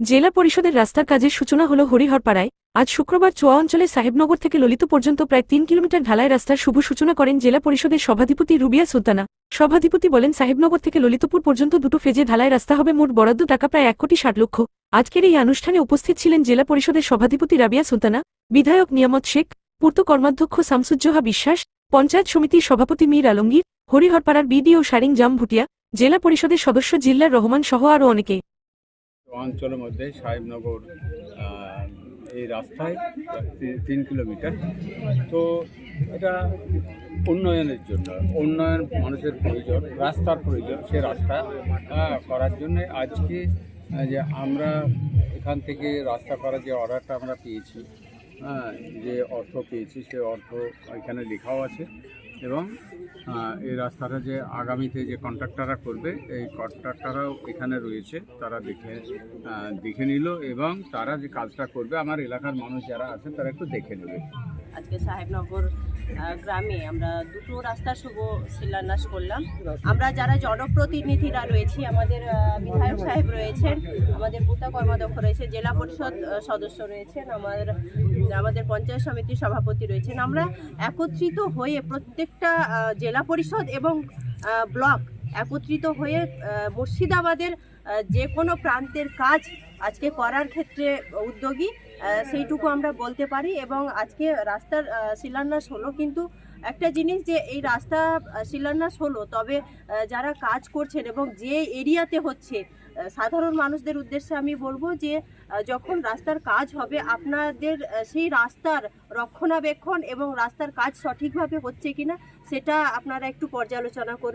জেলা পরিষদের রাস্তার কাজের সূচনা হল হরিহরপাড়ায়। আজ শুক্রবার চোয়া অঞ্চলে সাহেবনগর থেকে ললিত পর্যন্ত প্রায় তিন কিলোমিটার ঢালাই রাস্তার শুভ সূচনা করেন জেলা পরিষদের সভাধিপতি রুবিয়া সুলতানা। সভাধিপতি বলেন, সাহেবনগর থেকে ললিতপুর পর্যন্ত দুটো ফেজে ঢালাই রাস্তা হবে মোট বরাদ্দ টাকা প্রায় এক কোটি ষাট লক্ষ। আজকের এই অনুষ্ঠানে উপস্থিত ছিলেন জেলা পরিষদের সভাধিপতি রাবিয়া সুলতানা, বিধায়ক নিয়ামত শেখ, পূর্ত কর্মাধ্যক্ষ শামসুজ্জোহা বিশ্বাস, পঞ্চায়েত সমিতির সভাপতি মীর আলমগীর, হরিহরপাড়ার বিডিও সারিং জাম ভুটিয়া জেলা পরিষদের সদস্য জিল্লার রহমান সহ আরও অনেকে। অঞ্চলের মধ্যে সাহেবনগর এই রাস্তায় তিন কিলোমিটার। তো এটা উন্নয়নের জন্য, উন্নয়ন মানুষের প্রয়োজন, রাস্তার প্রয়োজন, সে রাস্তা করার জন্য আজকে যে আমরা এখান থেকে রাস্তা করার যে অর্ডারটা আমরা পেয়েছি যে অর্থ পেয়েছি, সে অর্থ এখানে লেখাও আছে এবং এই রাস্তাটা যে আগামীতে যে কন্ট্রাক্টাররা করবে, এই কন্ট্রাক্টাররাও এখানে রয়েছে। তারা দেখে দেখে নিল এবং তারা যে কাজটা করবে, আমার এলাকার মানুষ যারা আছে তারা একটু দেখে নেবে। আজকে সাহেবনগর গ্রামে আমরা দুটো রাস্তা শুভ শিলান্যাস করলাম। আমরা যারা জনপ্রতিনিধিরা রয়েছি আমাদের বিধায়ক সাহেব রয়েছেন আমাদের বুতা কর্মাধ্যক্ষ রয়েছে জেলা পরিষদ সদস্য রয়েছেন আমাদের আমাদের পঞ্চায়েত সমিতির সভাপতি রয়েছেন। আমরা একত্রিত হয়ে প্রত্যেকটা জেলা পরিষদ এবং ব্লক একত্রিত হয়ে মুর্শিদাবাদের যে কোনো প্রান্তের কাজ আজকে করার ক্ষেত্রে উদ্যোগী সেইটুকু আমরা বলতে পারি এবং আজকে রাস্তার শিলান্যাস হলো কিন্তু একটা জিনিস যে এই রাস্তা শিলান্যাস হলো তবে যারা কাজ করছেন এবং যে এরিয়াতে হচ্ছে সাধারণ মানুষদের উদ্দেশ্যে আমি বলব যে যখন রাস্তার কাজ হবে আপনাদের সেই রাস্তার রক্ষণাবেক্ষণ এবং রাস্তার কাজ সঠিকভাবে হচ্ছে কিনা, সেটা আপনারা একটু পর্যালোচনা করবেন।